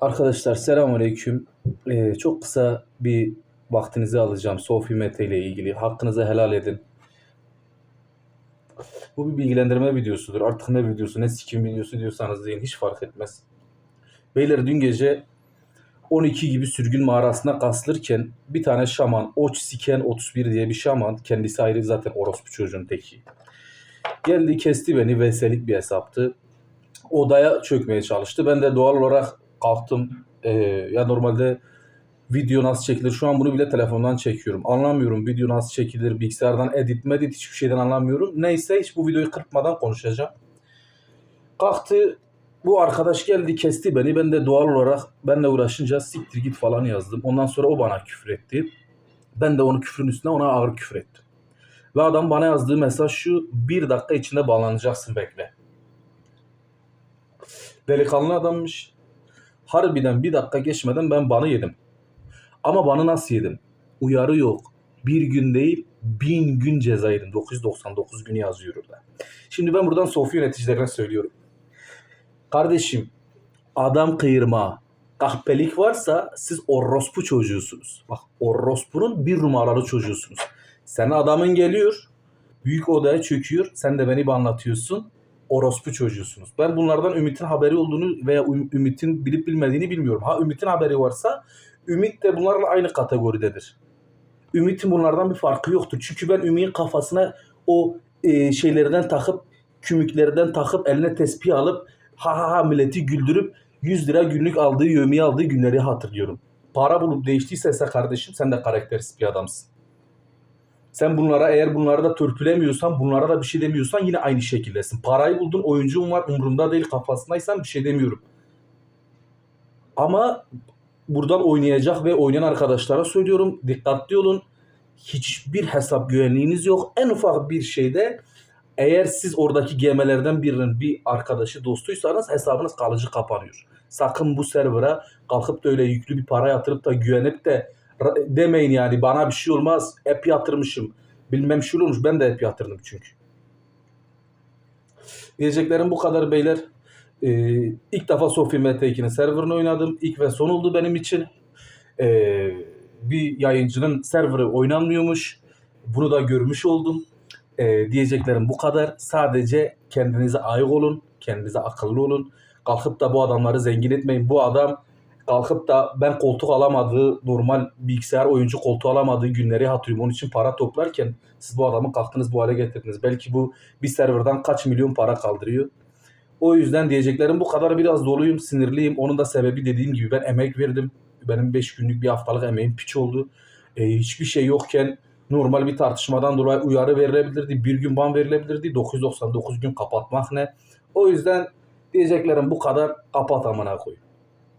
Arkadaşlar selamünaleyküm. Ee, çok kısa bir vaktinizi alacağım Sofi Mete ile ilgili. Hakkınızı helal edin. Bu bir bilgilendirme videosudur. Artık ne videosu ne sikim videosu diyorsanız deyin hiç fark etmez. Beyler dün gece 12 gibi sürgün mağarasına kasılırken bir tane şaman, Oç Siken 31 diye bir şaman, kendisi ayrı zaten orospu çocuğun teki. Geldi kesti beni veselik bir hesaptı. Odaya çökmeye çalıştı. Ben de doğal olarak kalktım. Ee, ya normalde video nasıl çekilir? Şu an bunu bile telefondan çekiyorum. Anlamıyorum video nasıl çekilir, bilgisayardan edit medit hiçbir şeyden anlamıyorum. Neyse hiç bu videoyu kırpmadan konuşacağım. Kalktı bu arkadaş geldi kesti beni. Ben de doğal olarak benle uğraşınca siktir git falan yazdım. Ondan sonra o bana küfür etti. Ben de onu küfrün üstüne ona ağır küfür ettim. Ve adam bana yazdığı mesaj şu. Bir dakika içinde bağlanacaksın bekle. Delikanlı adammış. Harbiden bir dakika geçmeden ben banı yedim. Ama banı nasıl yedim? Uyarı yok. Bir gün değil bin gün ceza yedim. 999 günü yazıyor orada. Şimdi ben buradan Sofi yöneticilerine söylüyorum. Kardeşim adam kıyırma, kahpelik varsa siz orospu çocuğusunuz. Bak orospunun bir numaralı çocuğusunuz. Sen adamın geliyor, büyük odaya çöküyor. Sen de beni bir anlatıyorsun. Orospu çocuğusunuz. Ben bunlardan Ümit'in haberi olduğunu veya Üm- Ümit'in bilip bilmediğini bilmiyorum. Ha Ümit'in haberi varsa Ümit de bunlarla aynı kategoridedir. Ümit'in bunlardan bir farkı yoktur. Çünkü ben Ümit'in kafasına o e, şeylerden takıp kümüklerden takıp eline tespih alıp ha ha ha milleti güldürüp 100 lira günlük aldığı yövmiye aldığı günleri hatırlıyorum. Para bulup değiştiyse ise kardeşim sen de karaktersiz bir adamsın. Sen bunlara eğer bunları da törpülemiyorsan, bunlara da bir şey demiyorsan yine aynı şekildesin. Parayı buldun, oyuncun var, umurumda değil kafasındaysan bir şey demiyorum. Ama buradan oynayacak ve oynayan arkadaşlara söylüyorum. Dikkatli olun. Hiçbir hesap güvenliğiniz yok. En ufak bir şeyde eğer siz oradaki gemilerden birinin bir arkadaşı dostuysanız hesabınız kalıcı kapanıyor. Sakın bu server'a kalkıp da öyle yüklü bir para yatırıp da güvenip de demeyin yani bana bir şey olmaz. Hep yatırmışım. Bilmem şu olmuş. Ben de hep yatırdım çünkü. Diyeceklerim bu kadar beyler. Ee, ilk defa Sofi MT2'nin serverını oynadım. İlk ve son oldu benim için. Ee, bir yayıncının serverı oynanmıyormuş. Bunu da görmüş oldum. Ee, diyeceklerim bu kadar. Sadece kendinize ayık olun. Kendinize akıllı olun. Kalkıp da bu adamları zengin etmeyin. Bu adam kalkıp da ben koltuk alamadığı, normal bilgisayar oyuncu koltuğu alamadığı günleri hatırlıyorum. Onun için para toplarken siz bu adamı kalktınız bu hale getirdiniz. Belki bu bir serverdan kaç milyon para kaldırıyor. O yüzden diyeceklerim bu kadar biraz doluyum, sinirliyim. Onun da sebebi dediğim gibi ben emek verdim. Benim 5 günlük bir haftalık emeğim piç oldu. Ee, hiçbir şey yokken normal bir tartışmadan dolayı uyarı verilebilirdi. Bir gün ban verilebilirdi. 999 gün kapatmak ne? O yüzden diyeceklerim bu kadar. Kapat amına koyayım.